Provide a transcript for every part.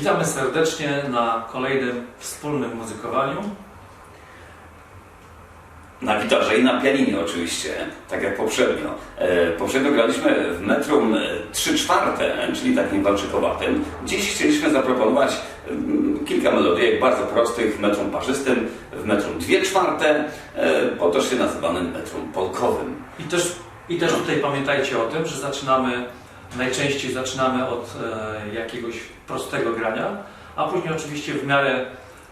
Witamy serdecznie na kolejnym wspólnym muzykowaniu. Na gitarze i na pianinie oczywiście, tak jak poprzednio. E, poprzednio graliśmy w metrum e, 3 czwarte, czyli takim walczykowatym. Dziś chcieliśmy zaproponować mm, kilka melodyjek bardzo prostych w metrum parzystym, w metrum 2 czwarte, e, potocznie nazywanym metrum polkowym. I też, I też tutaj pamiętajcie o tym, że zaczynamy, najczęściej zaczynamy od e, jakiegoś prostego grania, a później oczywiście w miarę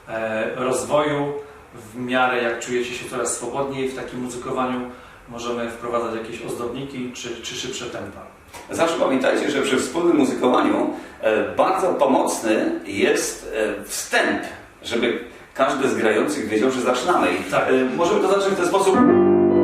e, rozwoju, w miarę jak czujecie się coraz swobodniej w takim muzykowaniu, możemy wprowadzać jakieś ozdobniki czy, czy szybsze tempa. Zawsze pamiętajcie, że przy wspólnym muzykowaniu e, bardzo pomocny jest wstęp, żeby każdy z grających wiedział, że zaczynamy. Tak. możemy to zacząć w ten sposób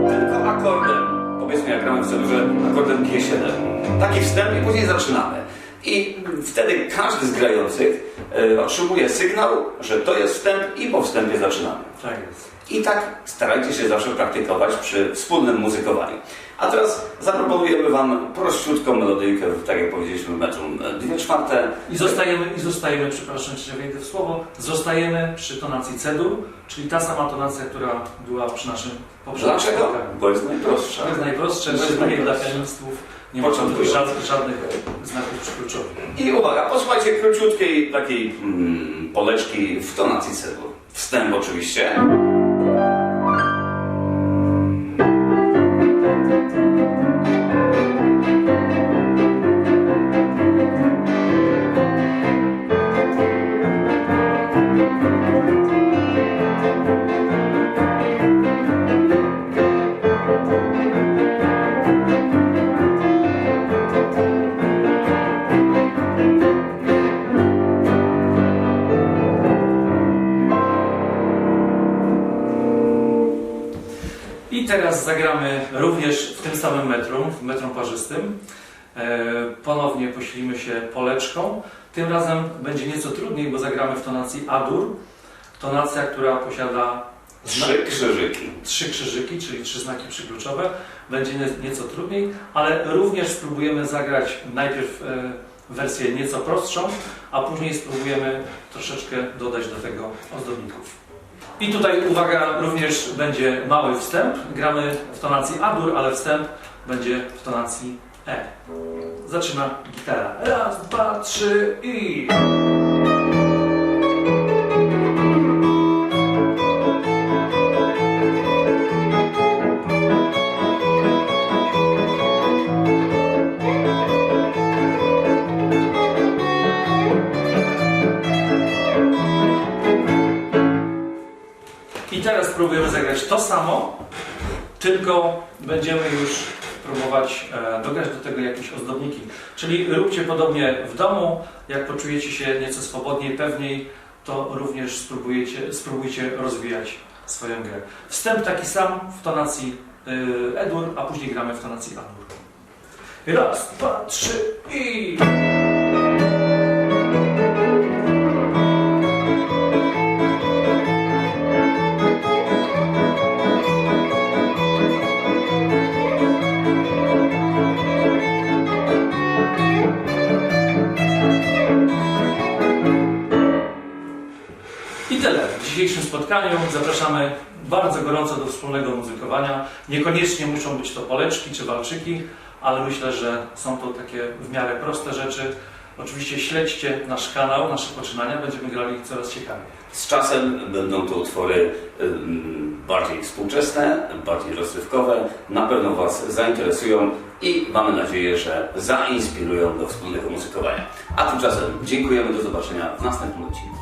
tylko akordem. Powiedzmy, jak gramy w celurze akordem G7. Taki wstęp i później zaczynamy. I wtedy każdy z grających e, otrzymuje sygnał, że to jest wstęp i po wstępie zaczynamy. Tak jest. I tak starajcie się zawsze praktykować przy wspólnym muzykowaniu. A teraz zaproponujemy Wam prościutką melodyjkę, tak jak powiedzieliśmy, metrum 2 czwarte. I zostajemy, I zostajemy, przepraszam, że wejdę w słowo, zostajemy przy tonacji C-dur, czyli ta sama tonacja, która była przy naszym poprzednim Dlaczego? spotkaniu. Bo jest najprostsza. To jest najprostsze, To jest szczególnie dla pianistów. Nie ma żadnych, żadnych znaków przykluczowych. I uwaga, posłuchajcie króciutkiej takiej mm, poleczki w tonacji C-dur. Wstęp oczywiście. Teraz zagramy również w tym samym metrum, w metrum parzystym. E, ponownie posilimy się poleczką. Tym razem będzie nieco trudniej, bo zagramy w tonacji A-dur. Tonacja, która posiada Trzy krzyżyki. trzy krzyżyki, czyli trzy znaki przykluczowe. Będzie nie- nieco trudniej, ale również spróbujemy zagrać najpierw e, wersję nieco prostszą, a później spróbujemy troszeczkę dodać do tego ozdobników. I tutaj uwaga, również będzie mały wstęp. Gramy w tonacji A-dur, ale wstęp będzie w tonacji E. Zaczyna gitara. Raz, dwa, trzy i... I teraz próbujemy zagrać to samo, tylko będziemy już próbować e, dograć do tego jakieś ozdobniki. Czyli róbcie podobnie w domu, jak poczujecie się nieco swobodniej, pewniej, to również spróbujecie, spróbujcie rozwijać swoją grę. Wstęp taki sam w tonacji y, E-dur, a później gramy w tonacji A-dur. Raz, dwa, trzy i... tyle w dzisiejszym spotkaniu. Zapraszamy bardzo gorąco do wspólnego muzykowania. Niekoniecznie muszą być to poleczki czy walczyki, ale myślę, że są to takie w miarę proste rzeczy. Oczywiście śledźcie nasz kanał, nasze poczynania, będziemy grali coraz ciekawiej. Z czasem będą to utwory ym, bardziej współczesne, bardziej rozrywkowe, na pewno Was zainteresują i mamy nadzieję, że zainspirują do wspólnego muzykowania. A tymczasem dziękujemy, do zobaczenia w następnym odcinku.